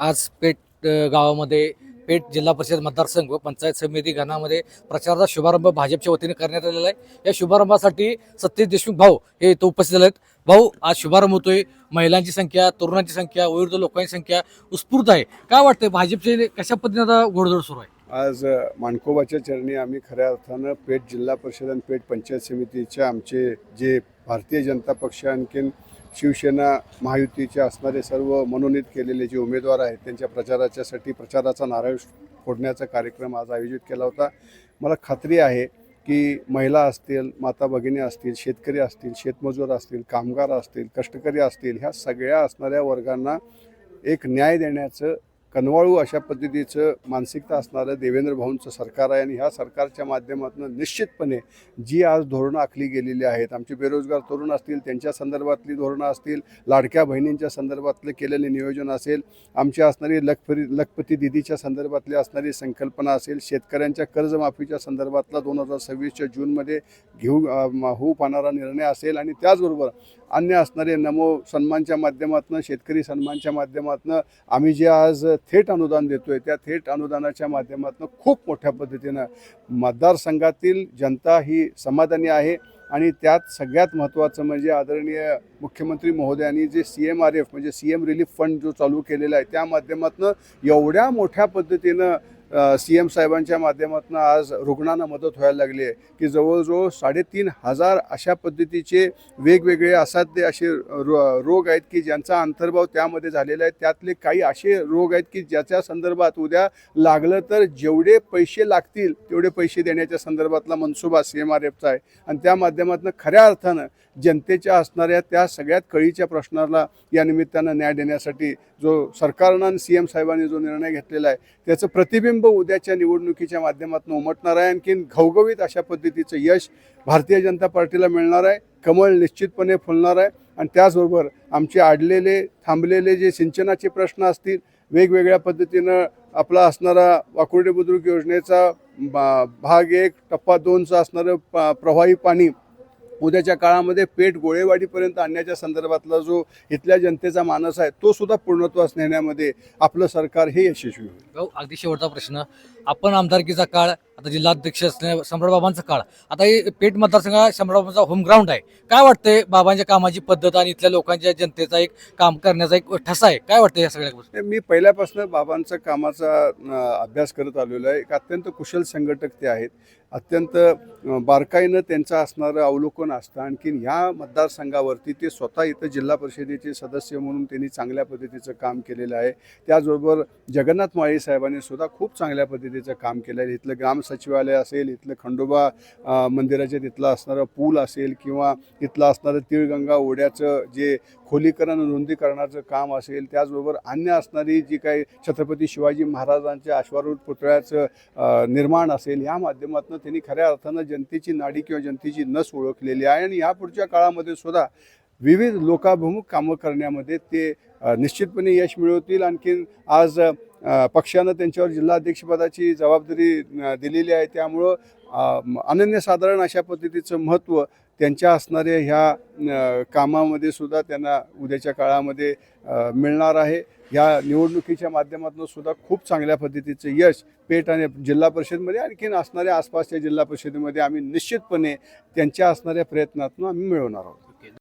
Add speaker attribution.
Speaker 1: आज पेठ गावामध्ये पेठ जिल्हा परिषद मतदारसंघ व पंचायत समिती गणामध्ये प्रचाराचा शुभारंभ भाजपच्या वतीने करण्यात आलेला आहे. या शुभारंभासाठी सतीश देशमुख भाऊ हे इथं उपस्थित झाले आहेत भाऊ आज शुभारंभ होतोय. महिलांची संख्या तरुणांची संख्या वयोवृद्ध लोकांची संख्या उत्स्फूर्त आहे. काय वाटतंय भाजपचे कशा पद्धतीने आता घोडदोड सुरू आहे?
Speaker 2: आज मानकोबाच्या माणकोबाच्या चरणी आम्ही खऱ्या अर्थानं पेठ जिल्हा परिषद आणि पेठ पंचायत समितीचे आमचे जे भारतीय जनता पक्ष आणखीन शिवसेना महायुतीचे असणारे सर्व मनोनीत केलेले जे उमेदवार आहेत त्यांच्या प्रचाराच्यासाठी प्रचाराचा नारळ फोडण्याचा कार्यक्रम आज आयोजित केला होता. मला खात्री आहे की महिला असतील माता भगिनी असतील शेतकरी असतील शेतमजूर असतील कामगार असतील कष्टकरी असतील ह्या सगळ्या असणाऱ्या वर्गांना एक न्याय देण्याचं कनवाळू अशा पद्धतीचं मानसिकता असणारं देवेंद्र भाऊंचं सरकार आहे आणि ह्या सरकारच्या माध्यमातून निश्चितपणे जी आज धोरणं आखली गेलेली आहेत आमचे बेरोजगार तरुण असतील त्यांच्या संदर्भातली धोरणं असतील लाडक्या बहिणींच्या संदर्भातलं केलेले नियोजन असेल आमची असणारी लखपरी लखपती दिदीच्या संदर्भातली असणारी संकल्पना असेल शेतकऱ्यांच्या कर्जमाफीच्या संदर्भातला दोन हजार सव्वीसच्या जूनमध्ये घेऊ होऊ पाहणारा निर्णय असेल आणि त्याचबरोबर अन्य असणारे नमो सन्मानच्या माध्यमातून शेतकरी सन्मानच्या माध्यमातून आम्ही जे आज थेट अनुदान देतो आहे त्या थेट अनुदानाच्या माध्यमातून खूप मोठ्या पद्धतीनं मतदारसंघातील जनता ही समाधानी आहे. आणि त्यात सगळ्यात महत्त्वाचं म्हणजे आदरणीय मुख्यमंत्री महोदयांनी जे सी एम आर एफ म्हणजे सी एम रिलीफ फंड जो चालू केलेला आहे त्या माध्यमातून एवढ्या मोठ्या पद्धतीनं सी एम साहेबांच्या माध्यमातून आज रुग्णांना मदत व्हायला लागली आहे की जवळजवळ साडेतीन हजार अशा पद्धतीचे वेगवेगळे असाध्य असे रो रोग आहेत की ज्यांचा अंतर्भाव त्यामध्ये झालेला आहे. त्यातले काही असे रोग आहेत की ज्याच्या संदर्भात उद्या लागलं तर जेवढे पैसे लागतील तेवढे पैसे देण्याच्या संदर्भातला मनसुबा सी एम आर एफचा आहे. आणि त्या माध्यमातून खऱ्या अर्थानं जनतेच्या असणाऱ्या त्या सगळ्यात कळीच्या प्रश्नाला या निमित्तानं न्याय देण्यासाठी जो सरकारनं आणि सी एम साहेबांनी जो निर्णय घेतलेला आहे त्याचं प्रतिबिंब उद्याच्या निवडणुकीच्या माध्यमातून उमटणार आहे. आणखीन घवघवीत अशा पद्धतीचं यश भारतीय जनता पार्टीला मिळणार आहे. कमळ निश्चितपणे फुलणार आहे. आणि त्याचबरोबर आमचे आडलेले थांबलेले जे सिंचनाचे प्रश्न असतील वेगवेगळ्या पद्धतीनं आपला असणारा वाकुर्डे बुद्रुक योजनेचा बा- भाग एक टप्पा दोनचं असणारं प- प्रवाही पाणी उद्याच्या काळामध्ये पेठ गोळेवाडीपर्यंत आणण्याच्या संदर्भातला जो इथल्या जनतेचा मानस आहे तो सुद्धा पूर्णत्वास नेण्यामध्ये आपलं सरकार हे यशस्वी होईल.
Speaker 1: अगदी शेवटचा प्रश्न. आपण आमदारकीचा काळ आता जिल्हाध्यक्ष असणे सम्राट बाबांचा काळ. आता हे पेठ मतदारसंघ हा होमग्राउंड आहे. काय वाटतंय बाबांच्या कामाची पद्धत आणि इथल्या लोकांच्या जनतेचा एक काम करण्याचा एक ठसा आहे? काय वाटतं या सगळ्या गोष्टी?
Speaker 2: मी पहिल्यापासून बाबांचा कामाचा अभ्यास करत आलेलो आहे. एक अत्यंत कुशल संघटक ते आहेत. अत्यंत बारकाईनं त्यांचं असणारं अवलोकन असतं. आणखीन ह्या मतदारसंघावरती ते स्वतः इथं जिल्हा परिषदेचे सदस्य म्हणून त्यांनी चांगल्या पद्धतीचं काम केलेलं आहे. त्याचबरोबर जगन्नाथ माळी साहेबांनी सुद्धा खूप चांगल्या पद्धतीचं काम केलं आहे. इथलं ग्राम सचिवालय असेल इथलं खंडोबा मंदिराच्या तिथला असणारं पूल असेल किंवा इथलं असणारं तिळगंगा ओढ्याचं जे खोलीकरण नोंदीकरणाचं काम असेल त्याचबरोबर अन्य असणारी जी काही छत्रपती शिवाजी महाराजांच्या अश्वारूढ पुतळ्याचं निर्माण असेल या माध्यमातून त्यांनी खऱ्या अर्थानं जनतेची नाडी किंवा जनतेची नस ओळखलेली आहे. आणि या पुढच्या काळामध्ये सुद्धा विविध लोकाभिमुख कामं करण्यामध्ये ते निश्चितपणे यश मिळवतील. आणखीन आज पक्षानं त्यांच्यावर जिल्हाध्यक्षपदाची जबाबदारी दिलेली आहे. त्यामुळं अनन्यसाधारण अशा पद्धतीचं महत्त्व त्यांच्या असणाऱ्या ह्या कामामध्ये सुद्धा त्यांना उद्याच्या काळामध्ये मिळणार आहे. ह्या निवडणुकीच्या माध्यमातून सुद्धा खूप चांगल्या पद्धतीचं यश पेठ आणि जिल्हा परिषदमध्ये आणखीन असणाऱ्या आसपासच्या जिल्हा परिषदेमध्ये आम्ही निश्चितपणे त्यांच्या असणाऱ्या प्रयत्नातून आम्ही मिळवणार आहोत.